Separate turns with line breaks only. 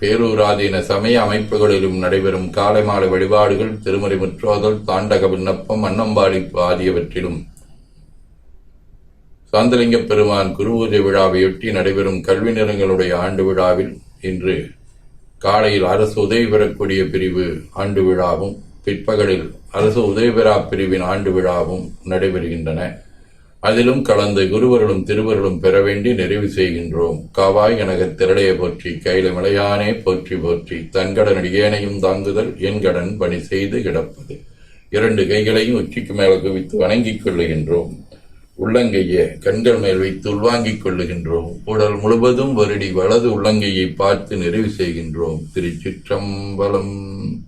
பேரூராதீன சமய அமைப்புகளிலும் நடைபெறும் காலை மாலை வழிபாடுகள் திருமறை முற்றோதல் தாண்டக விண்ணப்பம் அன்னம்பாடிப்பு ஆகியவற்றிலும். சாந்தலிங்க பெருமான் குருபூஜை விழாவையொட்டி நடைபெறும் கல்வி நிறங்களுடைய ஆண்டு விழாவில் இன்று காலையில் அரசு உதவி பெறக்கூடிய பிரிவு ஆண்டு விழாவும் பிற்பகலில் அரசு உதவி பெறா பிரிவின் ஆண்டு விழாவும் நடைபெறுகின்றன. அதிலும் கலந்து குருவர்களும் திருவருளும் பெற வேண்டி நிறைவு செய்கின்றோம். காவாய் எனக திரளைய போற்றி கையில மலையானே போற்றி போற்றி தன்கடன் அடியேனையும் தாங்குதல் என் கடன் பணி செய்து கிடப்பது. இரண்டு கைகளையும் உச்சிக்கு மேல குவித்து வணங்கிக் கொள்ளுகின்றோம். உள்ளங்கையை கண்கள் மேல் வைத்து உள்வாங்கிக் கொள்ளுகின்றோம். உடல் முழுவதும் வருடி வலது உள்ளங்கையை பார்த்து நிறைவு செய்கின்றோம். திருச்சிற்றம்பலம்.